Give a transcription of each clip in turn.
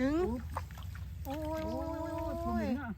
ดึงโอ้ยโอ้โอ้ยยโอ้ยเนาะ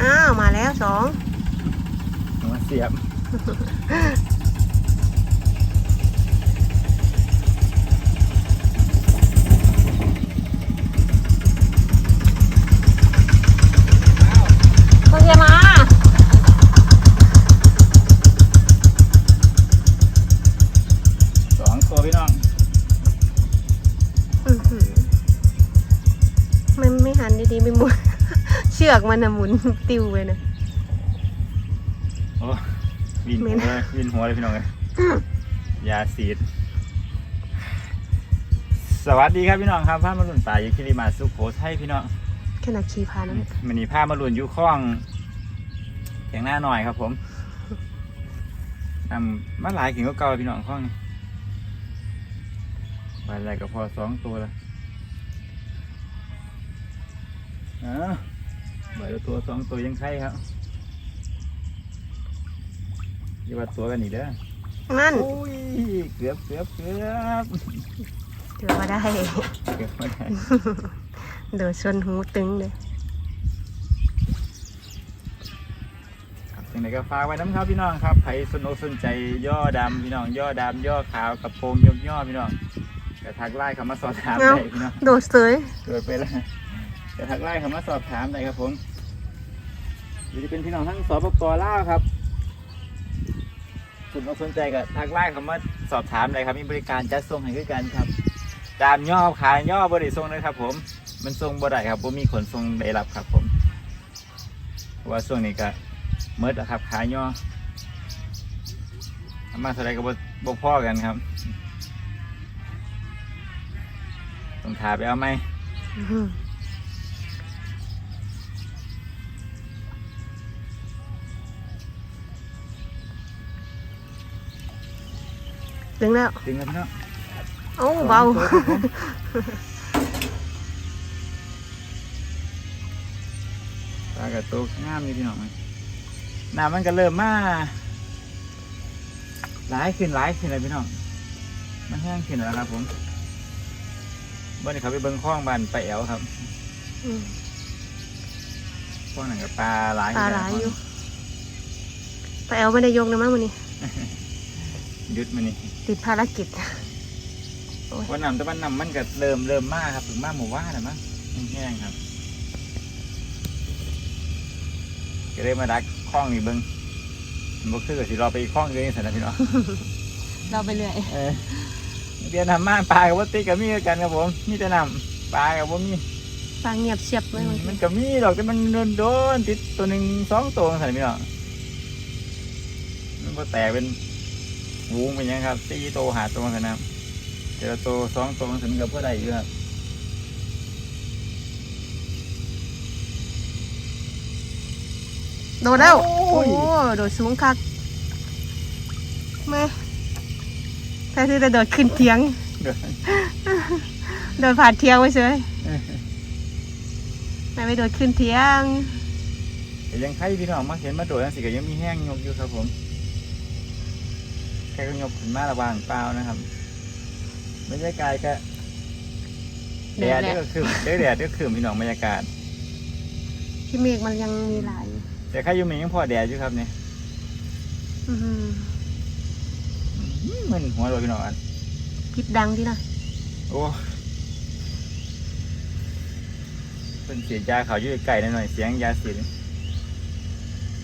อ้าว มาแล้วสองมาเสียบ ชือกมันอะหมุนติวไปนะโอ้วินเหม็หัวนเลยวินหัวเลยพี่น้องเลยยาสีด สวัสดีครับพี่น้องครับผ้ามาลุ่นป่าอยู่คิริมาสุโขทัยพี่น้องขนาดขี่พานะมันนี่ผ้ามาลุ่นอยู่คล้องเถียงหน้าหน่อยครับผมนำมาหลายขิงก็เก่าๆพี่น้องคล้องนี่ใบอะไรก็พอสองตัวละอ่า ใบละตัวสองตัวยังใช่ครับอย่าว่าตัวกันอีกเด้อนั่นโอ้ยเกือบเกือบเกือบเดี๋ยวมาได้เกือบไม่ได้เดี๋ยวชนหูตึงเลยครับยังไงก็ฝากไว้น้ำครับพี่น้องครับใครสนอกสนใจย่อดำพี่น้องย่อดำย่อขาวกระโปรงยกย่อพี่น้องกระทักไล่คำมาสอบถามได้พี่น้องโดดเสยเกิดไปแล้ว กระทักไล่คำมาสอบถามได้ครับผมหรือจะเป็นพี่น้องทั้งสปปลาวครับสนอกสนใจก็ทักไล่คำมาสอบถามได้ครับมีบริการจัดส่งให้ด้วยกันครับดามย่อขายย่อบริส่งนะครับ ผม มันส่งบ่ได้ครับผมมีขนส่งได้รับครับ ผมเพราะว่าช่วงนี้ก็เมิดแล้วครับขายย่อามาเท่าไรก็บ่บ่พอกันครับต้องถาไปเอาไหม ถึงแล้วถึงแล้วพี่น้องโอ้เบาสองตัวครับผมปลากระตุกงามนี่พี่น้องมันน้ำมันก็เริ่มมาหลายขึ้นหลายขึ้นเลยพี่น้องมันแห้งขึ้นแล้วครับผมวันนี้เขาไปเบิ้งคลองบ้านไปาแอวครับอืมพวกนั้นกับปลาหลายปลาหลายอยู่ไปเอาไม่ได้ยกนะมั้งวันนี้ยุดมันนี่ ติดภารกิจ วันน้ำแต่วันน้ำมันก็เริ่มเริ่มมากครับถึงมากหมู่ว่าแหละมั้งแห้งๆครับก็เลยมาดักคลองนี่เบิ้งมันบ่คือกับสิรอไปอีกคลองเลยสันนะพี่น้องเราไปเรื่อยเออเดี๋ยวน้ำมาปลากับวัตติกับมีคือกันครับผมมีแต่น้ำปลากับว่ามีฟังเงียบเชียบเลยมันมันก็มีดอกแต่มันโดนโดนๆติดตัวหนึ่งสองตัวสันพี่น้องมันก็แตกเป็น วูงเป็นหยังครับสี่ตัวหาตัวสันนะแต่ละตัวสองตัวสันกับพ่อใดอยู่ครับโดดแล้ว โอ้โอ้ยโดดสูงคักแม่แท้ที่จะโดดขึ้นเทียงเดี๋ยวโดดผ่านเทียงไปเฉยแม่ไม่โดดขึ้นเทียงแต่ยังใครพี่น้องมาเห็นมาโดดนั่นสิก็ยังมีแห้งยกอยู่ครับผม แค่ก็ยกขึ้นมาระหว่างเปล่านะครับบรรยากาศก็แดดแดดนี่ก็คือแดดแดดก็คือพี่น้องบรรยากาศที่เมฆมันยังมีหลายอยู่แต่ใครอยู่เมียังพอแดดอยู่ครับเนี่ยอื้อหืออื้อมันหัวเราพี่น้องอันพิษดังที่นะโอ้เป็นเสียยาเขาอยู่ไกลๆหน่อยๆเสียงยาสีด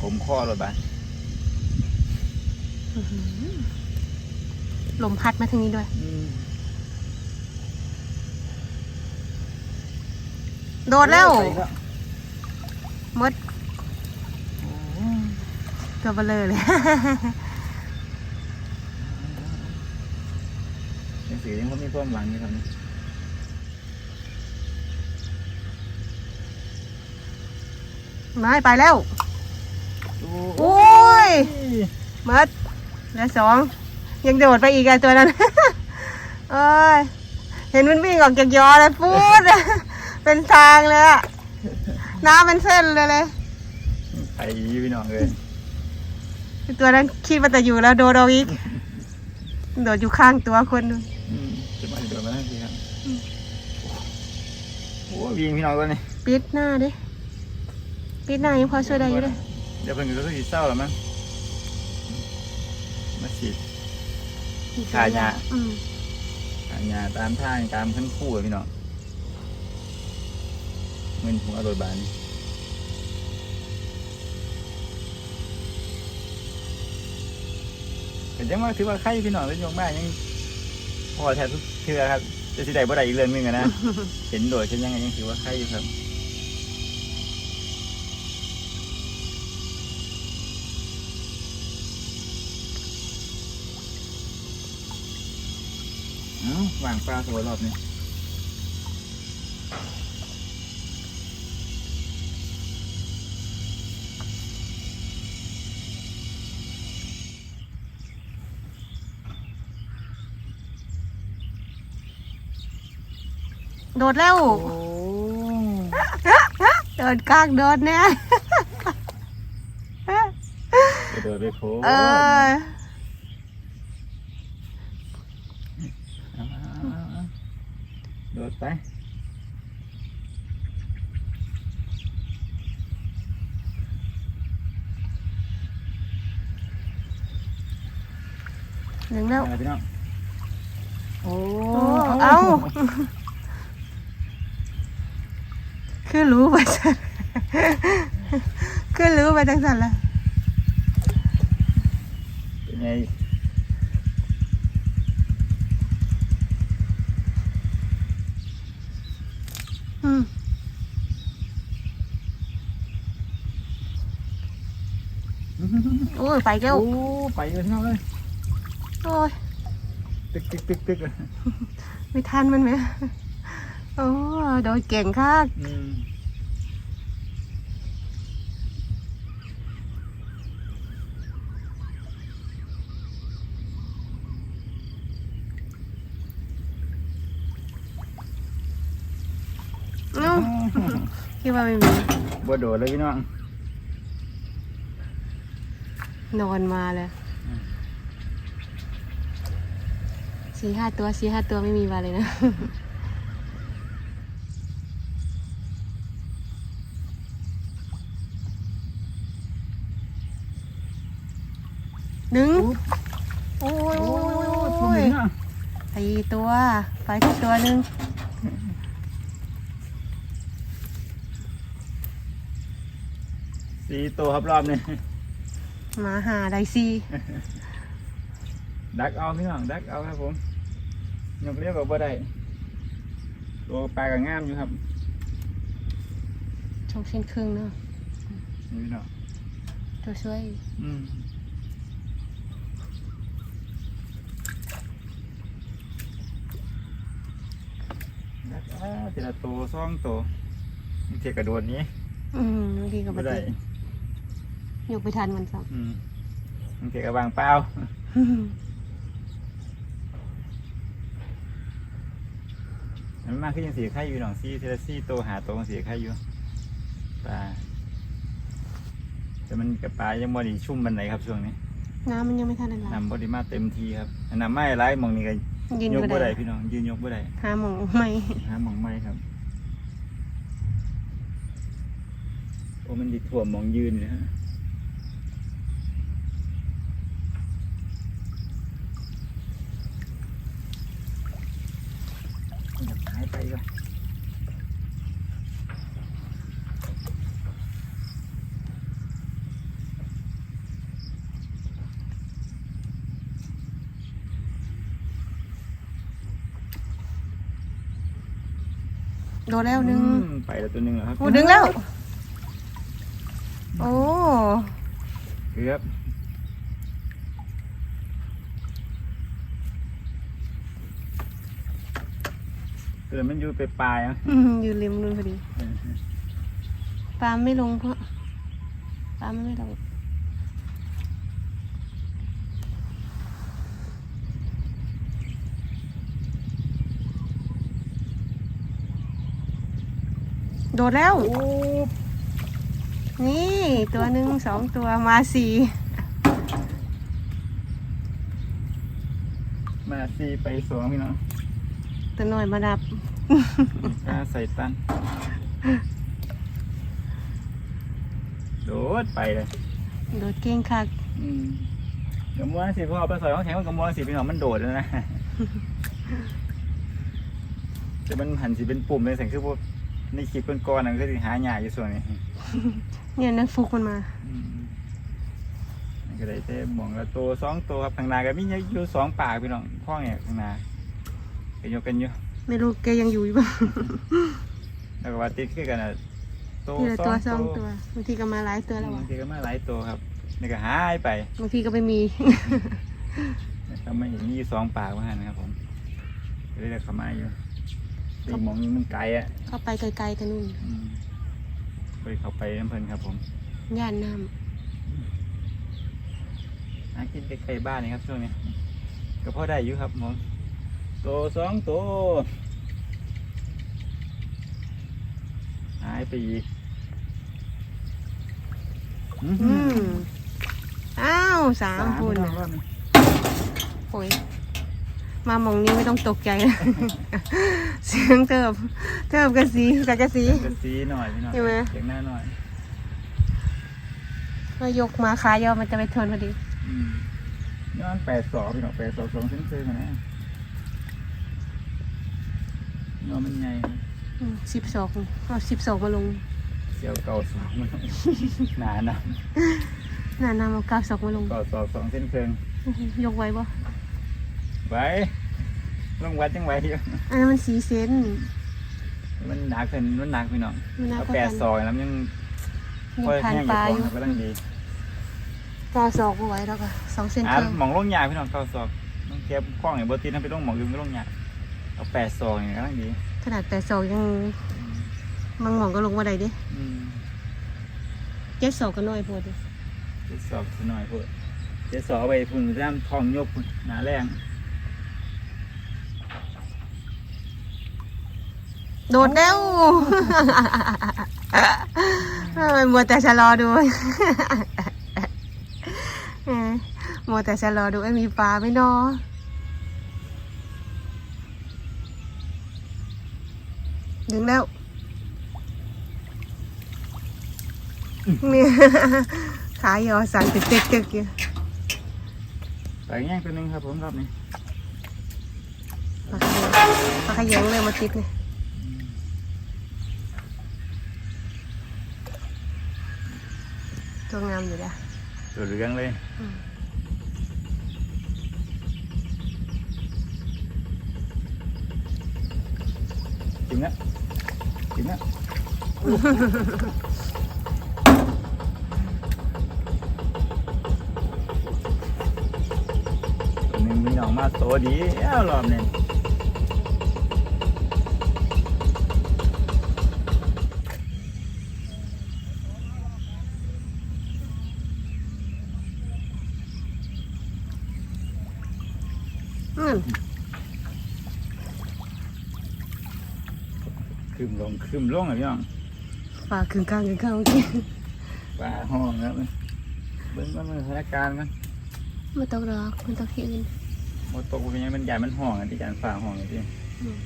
ผมข้อรถบ้านอื้อหือ ลมพัดมาทางนี้ด้วย โดดแล้วไปแล้วมดตัวเบลอเลยยังสียังเขามีความหวังอยู่ครับไม่ไปแล้ว โอ้โอ้ยมด แล้วสองยังโดดไปอีกอะตัวนั้นเอ้ยเห็นมันวิ่งออกจากยอเลยพูดเป็นทางเลยอะน้ำเป็นเส้นเลยเลยไอ้พี่น้องเลยตัวนั้นคิดว่าจะอยู่แล้วโดนเอาอีกโดดอยู่ข้างตัวคนนึงอืมจะมาเดี๋ยวมาทั้งทีครับโอ้วิ่งพี่น้องตัวนี้ปิดหน้าดิปิดหน้ายังพอช่วยได้อยู่เลยเดี๋ยวเพิ่นก็รู้สึกเศร้าแล้วมั้ง มาฉีด ขายยา อืมอันยาตามทางตามขั้นคู่อะพี่น้องเงินหัวโดยบานนี่ก็ยังว่าถือว่าใครพี่น้องแล้วยงบ้านยังพอแทบทุกเทือครับจะสิได้บ่ได้อีกเรื่องหนึงอะนะ เห็นโดดเช่นยังไงยังถือว่าใครอยู่ครับ เอ้าวางปลาตัวรอบนี้โดดแล้วโอ้โดดกลางโดดเนี่ยกระโดดไปโค้เออ โดด ไปหนึ่งแล้ว อะไรพี่น้องโอ้โอ้เอา คือรู้ไปจังคือรู้ไปจังสันละเป็นไง อืม โอ้ยไปแก้วโอ้ไปเลยพี่น้องเลยโอ้ยตึกตึกตึกตึกเลยไม่ทันมันไหมโอ้โดยเก่งค่ะอืมเอ้าคิดว่าไม่มีบ่โดดเลยพี่น้อง นอนมาเลยสี่ห้าตัวสี่ห้าตัวไม่มีมาเลยนะหนึ่งโอ้ยโอ้ยโอ้ยโอ้โอ้ยยสี่ตัวไปที่ตัวหนึ่งสี่ตัวครับรอบนี้ หมาหาได้สี่ดักเอาพี่น้องดักเอาครับผมยกเรียกกับบ่ได้ตัวปลากับงามอยู่ครับช่องเส้นครึ่งเนาะนี่พี่น้องตัวช่วยอืมดักเอาทีละตัวสองตัวนี่เทียกระโดดนี้ อืมบางทีก็บ่ไม่ได้ได้ ยกไปทันมันซ้อืมมันเทียกระวางเปล่าำมันมากขึ้นยังสีไข่อยู่หนองซี่ทีละซี่ตัวหาตัวสีไข่อยู่ปลาแต่มันกับปลายังบ่ไดีชุ่มมันไหนครับช่วงนี้น้ำมันยังไม่ทันอะไรนำบริมาเต็มทีครับอันนำไม่ร้ายหมองนี่ก็ยืนยกบ่บ่ได้ได้พี่น้องยืนยกบ่ได้หาหมองไม่หาหมองไม่ครับโอ้มันดิถ่วมหมองยืนเลยฮะหายไปก่อน โดนแล้วหนึ่งอืมไปแล้วตัวหนึ่งเหรอครับโอ้ดึงแล้ว โอ้ เกือบเกิดมันอยู่ไปปลายๆอะอืมอยู่ริมนู่นพอดี ปลาไม่ลงเพราะปลามันไม่ลง โดดแล้วโอ้นี่ตัวหนึ่งสองตัวมาสี่มาสี่ไปสองพี่น้องตัวน้อยมาดับปลาใส่ตัน โดดไปเลย โดดเก่งคักอืมกระมวลสิพ่อไปสอยของแข็งมันกระมวลสิพี่น้องมันโดดแล้วนะแต่มันหันสิเป็นปุ่มเลยสังคือพวก ในคลิปก้อนๆนั่นก็สิหาหญ้าอยู่ส่วนนี้เนี่ยนักฟุกมันมาอืมมันก็ได้แต่หมองละตัวสองตัวครับข้างหน้าก็มีอยู่สองปากพี่น้องพ่อเนี่ยข้างหน้าก็ยกกันอยู่ไม่รู้แกยังอยู่หรือเปล่าแล้วก็ว่าติดคือกันอะตัวทีละสตัอวงสองตัตัววบางทีก็มาหลายตัวแล้วบาอะงทีก็มาหลายตัวครับนี่ก็หายไป บางทีก็ไม่มี ทำไม่เห็นมีอยู่สองปากว่างั้นนะครับผมก็เลยเรียกเขามาอยู่ ตีหมองนี้มันไกลอะเข้าไปไกลๆกันนู่นอืมไปเขาไปน้ำเพลินครับผมย่านน้หากินใกล้ๆบ้านนี่ครับช่วงนี้ก็พอได้อยู่ครับผมตัวสองตัวหายไปอีกำอืมอ้าวสามคนนะนะโอ้ย มาหมองนี้ไม่ต้องตกใจนะเสียงเติบเติบกระสีกับกระสีกระซีหน่อยพี่หน่อยใช่ไหม เสียงหน้าหน่อยก็ยกมาขายาวมันจะไปทนพอดี อืมย้อนแปดสองพี่น้องแปดสองสองเส้นซื้อมานะย้อนมันใหญ่สิบสองเอาสิบสองมาลงเสียวเก่าสองมันหนาหนาหน้านำเอาเก้าสองมาลงเก่าสองสองเส้นเครื่องยกไว้บ่ ไว้ลงวัดยังไหวอยู่อันนั้นมันสีเซนมันหนักขึ้นมันหนักพี่น้องมันน่าเอาก็แปทัดนซอยแล้วมันยังมีค่อยพันแห้งปอยู่ลาขอองยู่ครับก็ต้องดีเก้าสองก็ไว้แล้วก็สองเส้นอ่าครึ่งหมองลงยาพี่น้องเก้าซอกต้องเก็บข้องอย่างบทีนั่นไปต้องหมองยืมก็ลงยาเอาแปดซอยอย่างก็ต้องดีขนาดแปดสองยังบางหมองก็ลงมาได้ดิอืมเจ็ดสองก็น้อยโพอดิเจ็ดซอกสักหน่อยเพื่อเจ็ดซอกเอาไปพุ่นจ้ามทองยกพุ่นหนาแรง โดดแล้วเอ้ยมัวแต่ชะลอดูเอ้ยมัวแต่ชะลอดูไอ้ยมีปลาไหม่นอดึงแล้วเนี่ยขายอสั่นตึกตึกตึกอยู่ไปแง่งตัวหนึงครับผมรอบนี้ปลาขยงปลาขยงเลยมาติดเนี่ย ตัวงามอยู่แล้วตัวเหลืองเลยจริงนะจริงนะตัวนึงมีหนองมาโตดีแล้วรอบนี้ อืม คืมลงคืมลงอะพี่น้องปลาคืนกลางคืนกลางเมื่อกี้ปลาห้องครับเบิ้งว่ามันสถานการณ์มันมาตกดอกมันตกที่อื่นหมดตกเป็นยังมันใหญ่มันห้องอะที่จานฝ่าห้องอะที่อืม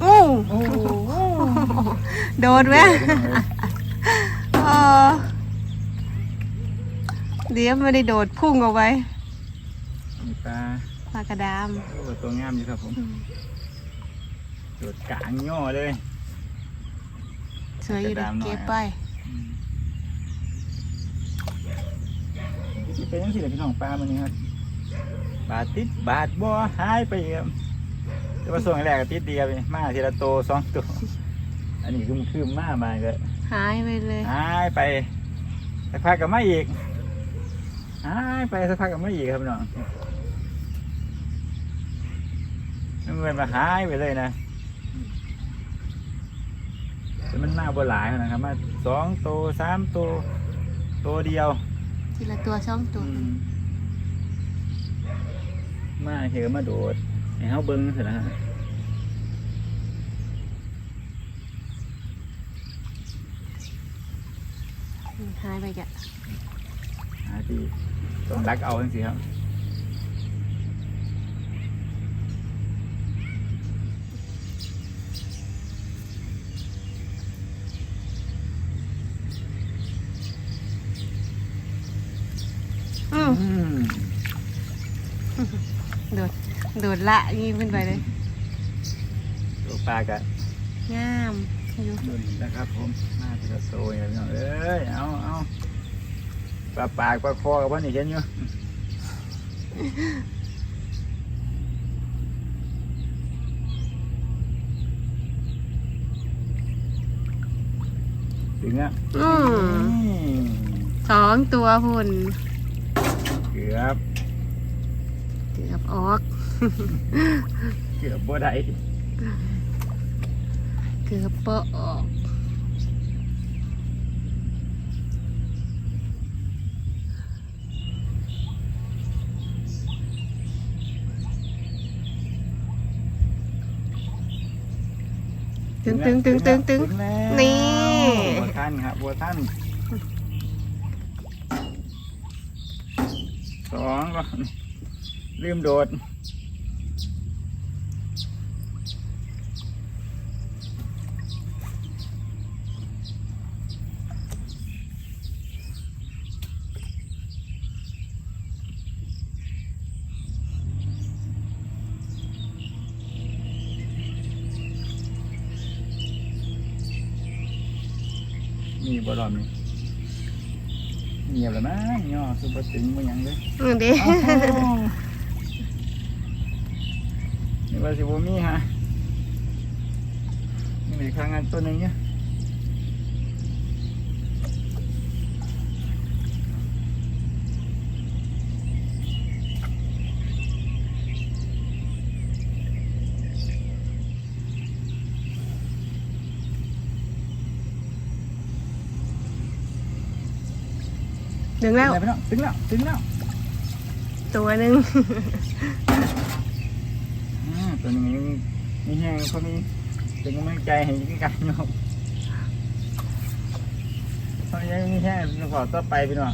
โอ้โอ้โหโดนไหมเออ เดี๋ยวไม่ได้โดดพุ่งเอาไว้มีปลาปลากระดามโอ้ตัวงามอยู่ครับผมอืมโดดกลางย่อเลยสวยอยู่กระนะดามหน่อยเก็บไปเป็นยังสิเลยพี่น้องปลามันนี่ครับบาทติดบาทบ่หายไปอีกครับแต่ว่าส่วนแรกก็ติดเดียวไปมาทีละตัวสองตัวอันนี้คือคือมามาก็หายไปเลยหายไปสักพักก็มาอีก หายไปสักพักก็มาอีกครับพี่น้องน้ำเงินมาหายไปเลยนะแต่มันมาบ่หลายนะครับมาสองตัวสามตัวตัวเดียวทีละตัวสองตัวอืมมาเฮก็มาโดดให้เฮาเบิ่งเสร็จแล้วฮะหายไปแกะ หาที่ต้องรักเอาจังซี่ครับอืมอืมโดดโดดละนี่ขึ้นไปเลยตัวปลากะงามอยู่นุ่นนะครับผมมาทีละโซยครับพี่น้องเอ้ยเอาเอา ปลาปากปลาคอกับว่านี่เห็นอยู่ถึงอะอืมอืมสองตัวพุ่นเกือบเกือบออก เกือบบ่ได้เกือบเปาะออก ตึงตึงตึงตึงตึงนี่บัวท่านครับบัวท่านสองก็ลืมโดด มี บ่รอบนี้เงียบแล้วนะย่อสุบติงบ่หยังเลยอืมเด้อ้าวนี่ว่าสิบ่มีฮะนี่มีข้างงานตัวหนึงเนี่ย ดึงแล้ว ไปแล้วถึงแล้วถึงแล้วตัวหนึ่งอ่าตัวนี้มีแห้งเขามีเป็นกำลังใจให้ยิงกันเนาะเขายังมีแห้งขอต่อไปพี่น้อง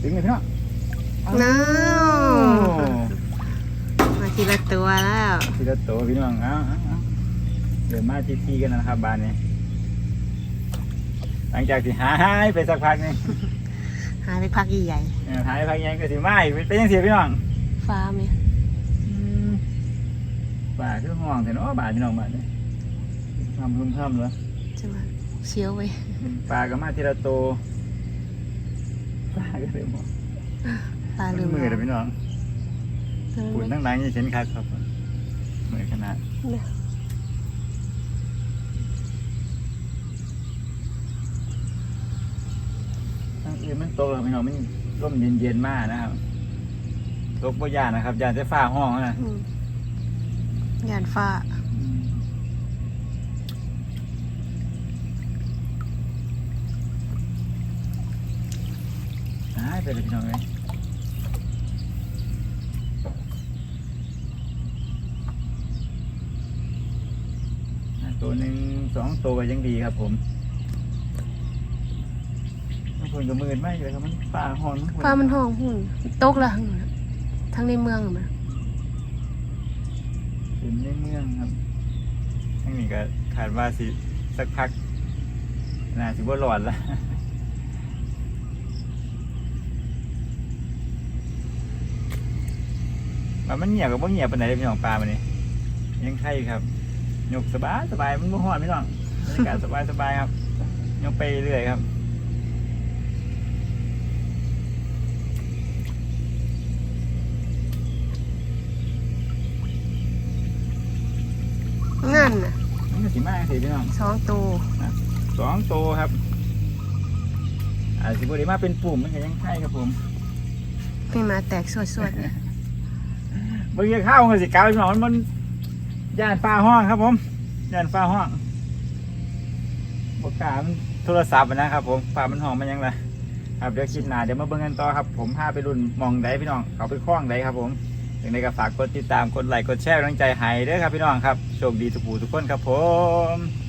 ถึงเลยพี่น้อง น้า โอ้ มาทีละตัวแล้วทีละตัวพี่น้องเอาเอาเอาเดี๋ยวมาทีทีกันนะครับบ้านนี้หลังจากที่หายไปสักพักหนึงหายไปพักใหญ่เออหายไปยังก็สิมาอีกเป็นยังเสียพี่น้องๆฟ้าไหมป่าคือห้องแต่เนาะป่าพี่น้องบ้านนี้ทำพึ่มทำเหรอจะมาเชียวไว้ปลาก็มาทีละตัวปลาก็เลยมองปลาลืมมือเลยพี่น้องมปุ่นทั้งหลังนี่เช่นคักครับ มือขนาดเนี่ยทั้งอื่นมันตกแล้วพี่น้องมันร่มเย็นๆมากนะครับตกบ่ยานนะครับยานจะฟ้าห้องนะอืมยานฟ้าหายไปเลยพี่น้องเลย ตัวหนึ่งสองตัวก็ยังดีครับผมบางคนก็มืดไม่เลยครับมันฟ้าห้องทั้งคฟ้ามันห้องหุ่นตกละทั้งนั้นน่ะทั้งในเมืองอะมันถึงในเมืองครับทั้งนี้ก็ขาดว่าสิสักพักน่าสิบ่หลอดละว่ามันเงียบกับบ่เงียบปานใดเลยพี่น้องปลามันนี่ยังไข่ครับ ยกสบายสบายมันบ่ฮ้อนพี่น้องบรรยากาศสบายสบายครับยกไปเรื่อยครับนั่นน่ะมันก็สิมากสิพี่น้องสองตัวสองโตวครับอาจสิบ่ได้มาเป็นปุ่มมันก็ยังไข่ครับผมพี่มาแตกสวดๆนะเมื่อกี้ข้าวมันก็สิกลายเป็นหนอนมัน ย่านฟ้าห้องครับผม ย่านฟ้าห้องบประกาศโทรศัพท์นะครับ ผมฝามันห้องมันยังไงครับเดี๋ยวคลิปหน้าเดี๋ยวมาเบิ่งกันต่อครับ ผมพาไปรุ่นมองไดพี่น้องเขาไปคล้องไดครับ ผมอย่างไรก็ฝากกดติดตามกดไลค์กดแชร์กำลังใจให้เด้อครับพี่น้องครับโชคดีทุกผู้ทุกคนครับผม